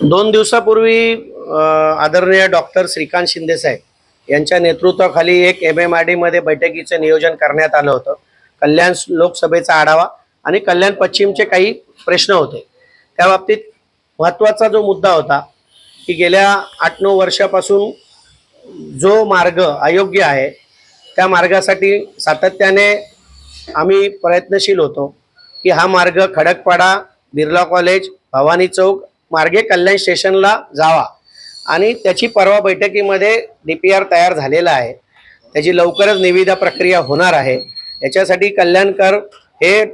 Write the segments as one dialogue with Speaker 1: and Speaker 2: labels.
Speaker 1: दोन दिवसापूर्वी आदरणीय डॉक्टर श्रीकांत शिंदेसाहेब यांच्या नेतृत्वाखाली एक एम एम आर डीमध्ये बैठकीचं नियोजन करण्यात आलं होतं. कल्याण लोकसभेचा आढावा आणि कल्याण पश्चिमचे काही प्रश्न होते. त्या बाबतीत महत्त्वाचा जो मुद्दा होता की गेल्या आठ नऊ वर्षापासून जो मार्ग अयोग्य आहे त्या मार्गासाठी सातत्याने आम्ही प्रयत्नशील होतो की हा मार्ग खडकपाडा बिर्ला कॉलेज भवानी चौक मार्गे कल्याण स्टेशनला जावा. आणि त्याची परवा बैठकीमध्ये डी पी आर तयार झालेला आहे. त्याची लवकरच निविदा प्रक्रिया होणार आहे. याच्यासाठी कल्याणकर हे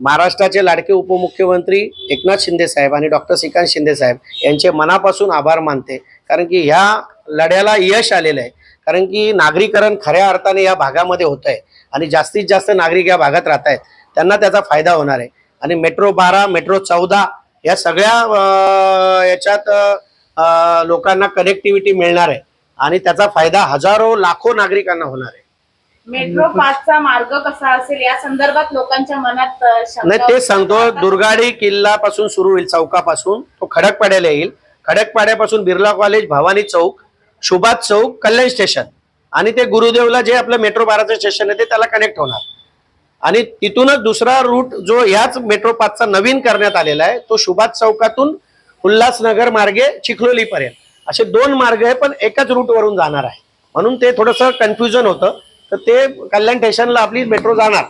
Speaker 1: महाराष्ट्राचे लाडके उपमुख्यमंत्री एकनाथ शिंदे साहेब आणि डॉक्टर श्रीकांत शिंदे साहेब यांचे मनापासून आभार मानते. कारण की ह्या लढ्याला यश आलेलं आहे. कारण की नागरीकरण खऱ्या अर्थाने या भागामध्ये होत आहे आणि जास्तीत जास्त नागरिक या भागात राहत आहेत त्यांना त्याचा फायदा होणार आहे. आणि मेट्रो बारा मेट्रो चौदा या सगळ्या याच्यात लोकांना कनेक्टिव्हिटी मिळणार आहे. आणि त्याचा फायदा हजारो लाखो नागरिकांना होणार आहे.
Speaker 2: मेट्रो पाचचा मार्ग कसा असेल या संदर्भात लोकांच्या मनात
Speaker 1: नाही ते सांगतो. दुर्गाडी किल्ला पासून सुरू होईल चौकापासून. तो खडकपाड्याला येईल. खडकपाड्यापासून बिर्ला कॉलेज भवानी चौक सुभाष चौक कल्याण स्टेशन आणि ते गुरुदेवला जे आपलं मेट्रो बाराचं स्टेशन आहे ते त्याला कनेक्ट होणार. आणि तिथूनच दुसरा रूट जो ह्याच मेट्रो पाचचा नवीन करण्यात आलेला आहे तो सुभाष चौकातून उल्हासनगर मार्गे चिखलोलीपर्यंत. असे दोन मार्ग आहे पण एकाच रूटवरून जाणार आहे. म्हणून ते थोडंसं कन्फ्युजन होतं. तर ते कल्याण स्टेशनला आपली मेट्रो जाणार.